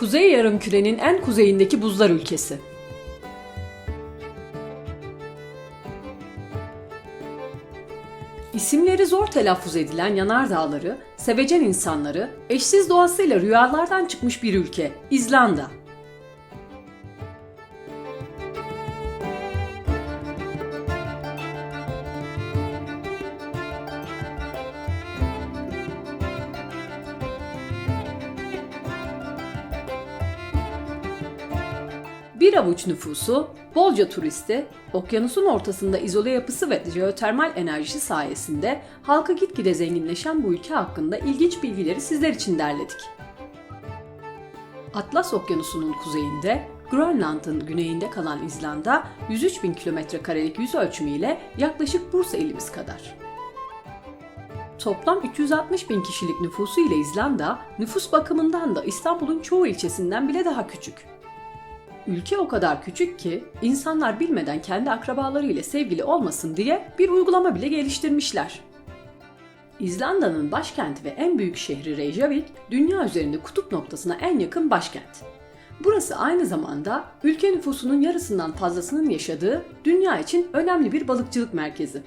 Kuzey Yarımküre'nin en kuzeyindeki buzlar ülkesi. İsimleri zor telaffuz edilen yanardağları, sevecen insanları, eşsiz doğasıyla rüyalardan çıkmış bir ülke, İzlanda. Bir avuç nüfusu, bolca turisti, okyanusun ortasında izole yapısı ve jeotermal enerjisi sayesinde halkı gitgide zenginleşen bu ülke hakkında ilginç bilgileri sizler için derledik. Atlas Okyanusu'nun kuzeyinde, Grönland'ın güneyinde kalan İzlanda, 103 bin kilometre karelik yüz ölçümüyle yaklaşık Bursa ilimiz kadar. Toplam 360 bin kişilik nüfusu ile İzlanda, nüfus bakımından da İstanbul'un çoğu ilçesinden bile daha küçük. Ülke o kadar küçük ki insanlar bilmeden kendi akrabalarıyla sevgili olmasın diye bir uygulama bile geliştirmişler. İzlanda'nın başkenti ve en büyük şehri Reykjavik, dünya üzerinde kutup noktasına en yakın başkent. Burası aynı zamanda ülke nüfusunun yarısından fazlasının yaşadığı dünya için önemli bir balıkçılık merkezi.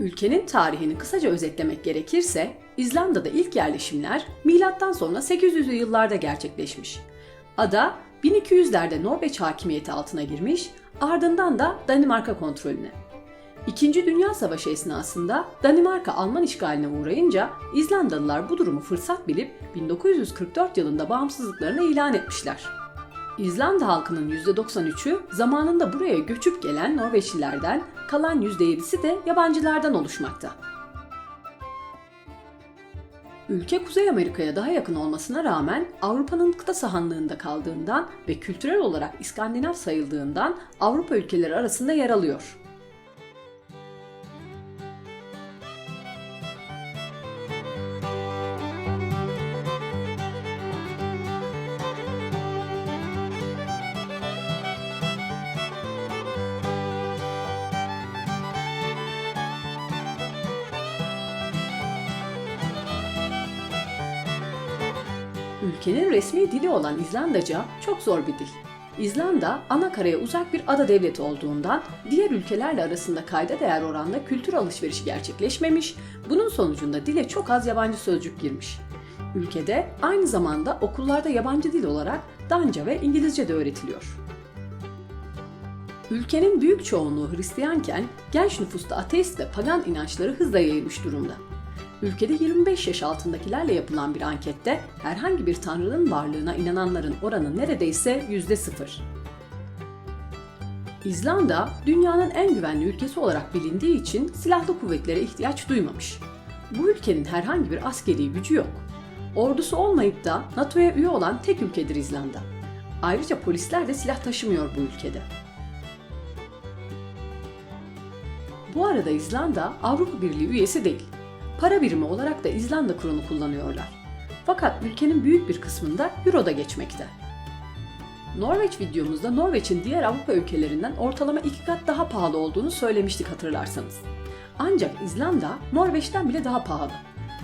Ülkenin tarihini kısaca özetlemek gerekirse, İzlanda'da ilk yerleşimler sonra 800'lü yıllarda gerçekleşmiş. Ada 1200'lerde Norveç hakimiyeti altına girmiş, ardından da Danimarka kontrolüne. İkinci Dünya Savaşı esnasında Danimarka Alman işgaline uğrayınca İzlandalılar bu durumu fırsat bilip 1944 yılında bağımsızlıklarını ilan etmişler. İzlanda halkının %93'ü zamanında buraya göçüp gelen Norveçlilerden, kalan %7'si de yabancılardan oluşmakta. Ülke Kuzey Amerika'ya daha yakın olmasına rağmen Avrupa'nın kıta sahanlığında kaldığından ve kültürel olarak İskandinav sayıldığından Avrupa ülkeleri arasında yer alıyor. Ülkenin resmi dili olan İzlandaca çok zor bir dil. İzlanda, ana karaya uzak bir ada devleti olduğundan diğer ülkelerle arasında kayda değer oranda kültür alışverişi gerçekleşmemiş, bunun sonucunda dile çok az yabancı sözcük girmiş. Ülkede aynı zamanda okullarda yabancı dil olarak Danca ve İngilizce de öğretiliyor. Ülkenin büyük çoğunluğu Hristiyanken genç nüfusta ateist ve pagan inançları hızla yayılmış durumda. Ülkede 25 yaş altındakilerle yapılan bir ankette herhangi bir tanrının varlığına inananların oranı neredeyse yüzde sıfır. İzlanda, dünyanın en güvenli ülkesi olarak bilindiği için silahlı kuvvetlere ihtiyaç duymamış. Bu ülkenin herhangi bir askeri gücü yok. Ordusu olmayıp da NATO'ya üye olan tek ülkedir İzlanda. Ayrıca polisler de silah taşımıyor bu ülkede. Bu arada İzlanda Avrupa Birliği üyesi değil. Para birimi olarak da İzlanda kronu kullanıyorlar. Fakat ülkenin büyük bir kısmında euro da geçmekte. Norveç videomuzda Norveç'in diğer Avrupa ülkelerinden ortalama iki kat daha pahalı olduğunu söylemiştik hatırlarsanız. Ancak İzlanda Norveç'ten bile daha pahalı.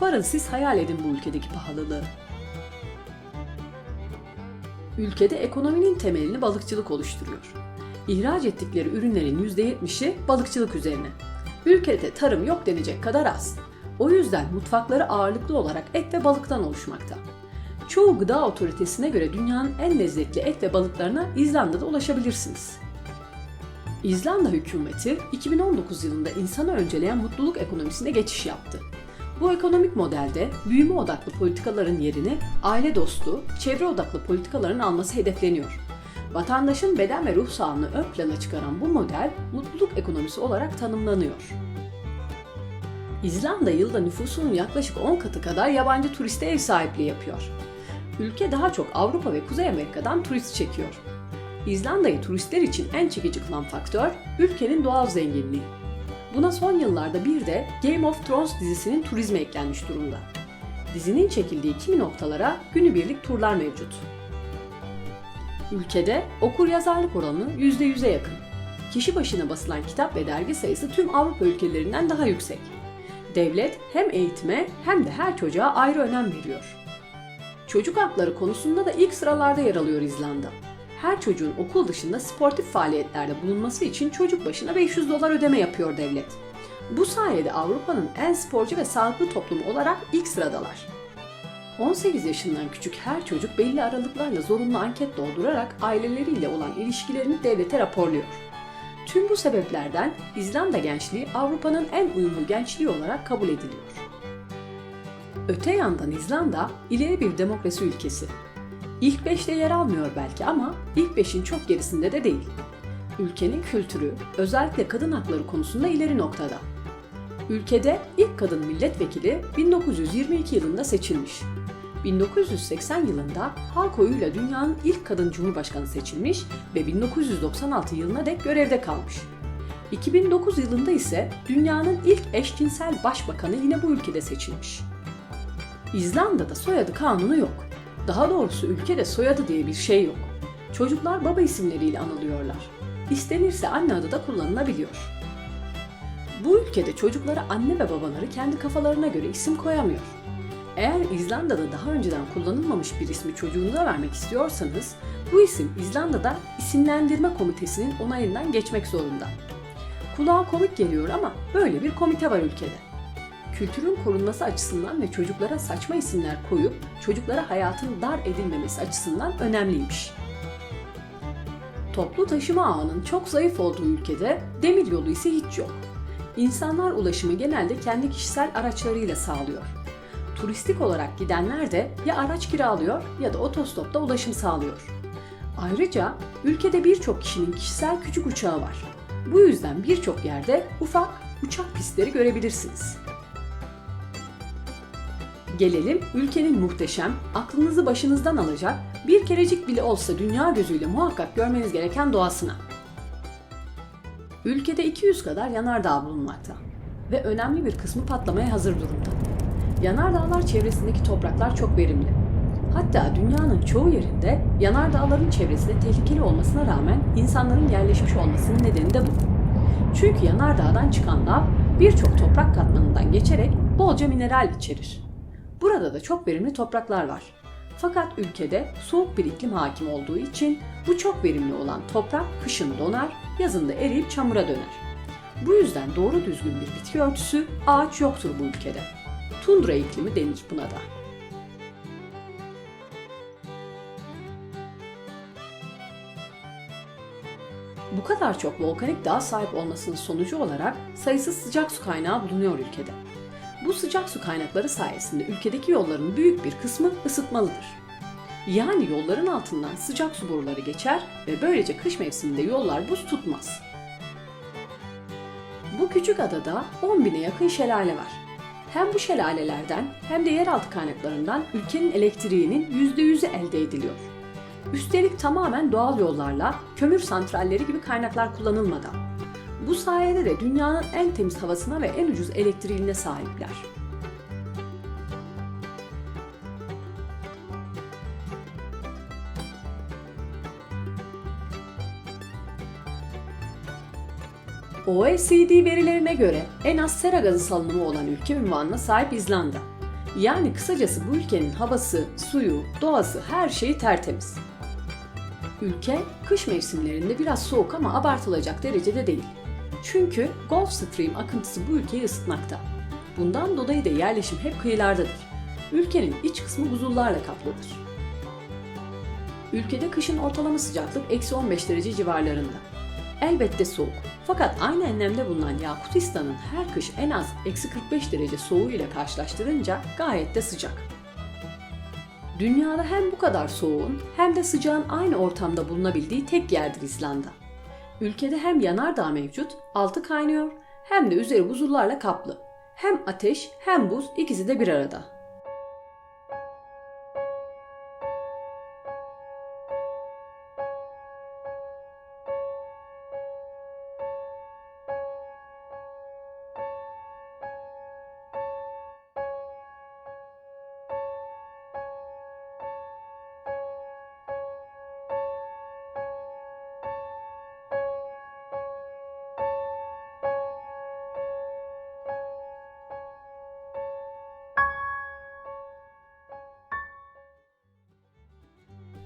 Varın siz hayal edin bu ülkedeki pahalılığı. Ülkede ekonominin temelini balıkçılık oluşturuyor. İhraç ettikleri ürünlerin %70'i balıkçılık üzerine. Ülkede tarım yok denecek kadar az. O yüzden mutfakları ağırlıklı olarak et ve balıktan oluşmakta. Çoğu gıda otoritesine göre dünyanın en lezzetli et ve balıklarına İzlanda'da ulaşabilirsiniz. İzlanda hükümeti 2019 yılında insanı önceleyen mutluluk ekonomisine geçiş yaptı. Bu ekonomik modelde büyüme odaklı politikaların yerini aile dostu, çevre odaklı politikaların alması hedefleniyor. Vatandaşın beden ve ruh sağlığını ön plana çıkaran bu model mutluluk ekonomisi olarak tanımlanıyor. İzlanda yılda nüfusunun yaklaşık 10 katı kadar yabancı turiste ev sahipliği yapıyor. Ülke daha çok Avrupa ve Kuzey Amerika'dan turist çekiyor. İzlanda'yı turistler için en çekici kılan faktör ülkenin doğal zenginliği. Buna son yıllarda bir de Game of Thrones dizisinin turizmi eklenmiş durumda. Dizinin çekildiği kimi noktalara günübirlik turlar mevcut. Ülkede okur yazarlık oranı %100'e yakın. Kişi başına basılan kitap ve dergi sayısı tüm Avrupa ülkelerinden daha yüksek. Devlet hem eğitime hem de her çocuğa ayrı önem veriyor. Çocuk hakları konusunda da ilk sıralarda yer alıyor İzlanda. Her çocuğun okul dışında sportif faaliyetlerde bulunması için çocuk başına 500 dolar ödeme yapıyor devlet. Bu sayede Avrupa'nın en sporcu ve sağlıklı toplumu olarak ilk sıradalar. 18 yaşından küçük her çocuk belli aralıklarla zorunlu anket doldurarak aileleriyle olan ilişkilerini devlete raporluyor. Tüm bu sebeplerden İzlanda gençliği Avrupa'nın en uyumlu gençliği olarak kabul ediliyor. Öte yandan İzlanda ileri bir demokrasi ülkesi. İlk beşte yer almıyor belki ama ilk beşin çok gerisinde de değil. Ülkenin kültürü özellikle kadın hakları konusunda ileri noktada. Ülkede ilk kadın milletvekili 1922 yılında seçilmiş. 1980 yılında halk oyuyla dünyanın ilk kadın cumhurbaşkanı seçilmiş ve 1996 yılına dek görevde kalmış. 2009 yılında ise dünyanın ilk eşcinsel başbakanı yine bu ülkede seçilmiş. İzlanda'da soyadı kanunu yok. Daha doğrusu ülkede soyadı diye bir şey yok. Çocuklar baba isimleriyle anılıyorlar. İstenirse anne adı da kullanılabiliyor. Bu ülkede çocuklara anne ve babaları kendi kafalarına göre isim koyamıyor. Eğer İzlanda'da daha önceden kullanılmamış bir ismi çocuğunuza vermek istiyorsanız, bu isim İzlanda'da isimlendirme komitesinin onayından geçmek zorunda. Kulağa komik geliyor ama böyle bir komite var ülkede. Kültürün korunması açısından ve çocuklara saçma isimler koyup çocuklara hayatın dar edilmemesi açısından önemliymiş. Toplu taşıma ağının çok zayıf olduğu ülkede demir yolu ise hiç yok. İnsanlar ulaşımı genelde kendi kişisel araçlarıyla sağlıyor. Turistik olarak gidenler de ya araç kiralıyor ya da otostopta ulaşım sağlıyor. Ayrıca ülkede birçok kişinin kişisel küçük uçağı var. Bu yüzden birçok yerde ufak uçak pistleri görebilirsiniz. Gelelim ülkenin muhteşem, aklınızı başınızdan alacak, bir kerecik bile olsa dünya gözüyle muhakkak görmeniz gereken doğasına. Ülkede 200 kadar yanardağ bulunmakta ve önemli bir kısmı patlamaya hazır durumda. Yanardağlar çevresindeki topraklar çok verimli. Hatta dünyanın çoğu yerinde yanardağların çevresinde tehlikeli olmasına rağmen insanların yerleşmiş olmasının nedeni de bu. Çünkü yanardağdan çıkan lav birçok toprak katmanından geçerek bolca mineral içerir. Burada da çok verimli topraklar var. Fakat ülkede soğuk bir iklim hakim olduğu için bu çok verimli olan toprak kışın donar, yazın da eriyip çamura döner. Bu yüzden doğru düzgün bir bitki örtüsü, ağaç yoktur bu ülkede. Tundra iklimi denir buna da. Bu kadar çok volkanik dağ sahip olmasının sonucu olarak sayısız sıcak su kaynağı bulunuyor ülkede. Bu sıcak su kaynakları sayesinde ülkedeki yolların büyük bir kısmı ısıtmalıdır. Yani yolların altından sıcak su boruları geçer ve böylece kış mevsiminde yollar buz tutmaz. Bu küçük adada 10 bine yakın şelale var. Hem bu şelalelerden hem de yeraltı kaynaklarından ülkenin elektriğinin %100'ü elde ediliyor. Üstelik tamamen doğal yollarla kömür santralleri gibi kaynaklar kullanılmadan. Bu sayede de dünyanın en temiz havasına ve en ucuz elektriğine sahipler. OECD verilerine göre en az sera gazı salınımı olan ülke ünvanına sahip İzlanda. Yani kısacası bu ülkenin havası, suyu, doğası her şeyi tertemiz. Ülke kış mevsimlerinde biraz soğuk ama abartılacak derecede değil. Çünkü Gulf Stream akıntısı bu ülkeyi ısıtmakta. Bundan dolayı da yerleşim hep kıyılardadır. Ülkenin iç kısmı buzullarla kaplıdır. Ülkede kışın ortalama sıcaklık eksi 15 derece civarlarında. Elbette soğuk. Fakat aynı enlemde bulunan Yakutistan'ın her kış en az eksi 45 derece soğuğu ile karşılaştırınca gayet de sıcak. Dünyada hem bu kadar soğuğun hem de sıcağın aynı ortamda bulunabildiği tek yerdir İzlanda. Ülkede hem yanardağ mevcut, altı kaynıyor, hem de üzeri buzullarla kaplı. Hem ateş hem buz ikisi de bir arada.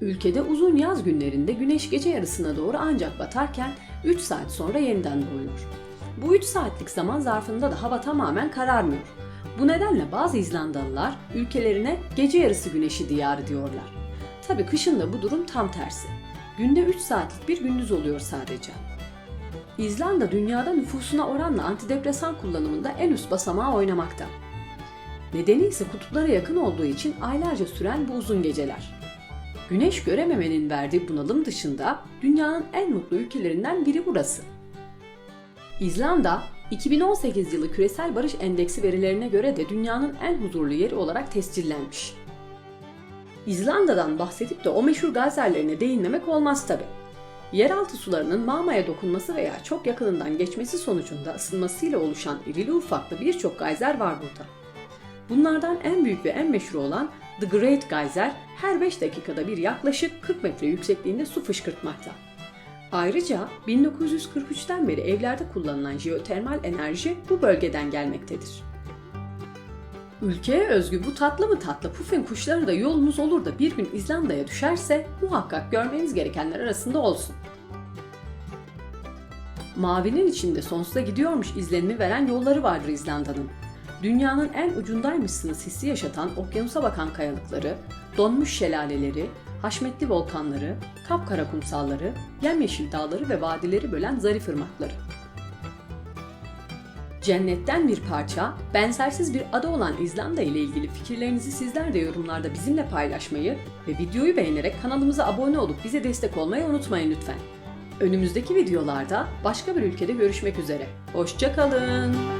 Ülkede uzun yaz günlerinde güneş gece yarısına doğru ancak batarken 3 saat sonra yeniden doğuyor. Bu 3 saatlik zaman zarfında da hava tamamen kararmıyor. Bu nedenle bazı İzlandalılar ülkelerine gece yarısı güneşi diyarı diyorlar. Tabi kışın da bu durum tam tersi. Günde 3 saatlik bir gündüz oluyor sadece. İzlanda dünyada nüfusuna oranla antidepresan kullanımında en üst basamağı oynamakta. Nedeni ise kutuplara yakın olduğu için aylarca süren bu uzun geceler. Güneş görememenin verdiği bunalım dışında dünyanın en mutlu ülkelerinden biri burası. İzlanda, 2018 yılı Küresel Barış Endeksi verilerine göre de dünyanın en huzurlu yeri olarak tescillenmiş. İzlanda'dan bahsedip de o meşhur gayzerlerine değinmemek olmaz tabi. Yeraltı sularının mağmaya dokunması veya çok yakınından geçmesi sonucunda ısınmasıyla oluşan irili ufaklı birçok gayzer var burada. Bunlardan en büyük ve en meşhur olan The Great Geyser her 5 dakikada bir yaklaşık 40 metre yüksekliğinde su fışkırtmakta. Ayrıca 1943'ten beri evlerde kullanılan jeotermal enerji bu bölgeden gelmektedir. Ülkeye özgü bu tatlı mı tatlı pufin kuşları da yolunuz olur da bir gün İzlanda'ya düşerse muhakkak görmeniz gerekenler arasında olsun. Mavinin içinde sonsuza gidiyormuş izlenimi veren yolları vardır İzlanda'nın. Dünyanın en ucundaymışsınız hissi yaşatan okyanusa bakan kayalıkları, donmuş şelaleleri, haşmetli volkanları, kapkara kumsalları, yemyeşil dağları ve vadileri bölen zarif ırmakları. Cennetten bir parça, benzersiz bir ada olan İzlanda ile ilgili fikirlerinizi sizler de yorumlarda bizimle paylaşmayı ve videoyu beğenerek kanalımıza abone olup bize destek olmayı unutmayın lütfen. Önümüzdeki videolarda başka bir ülkede görüşmek üzere. Hoşçakalın.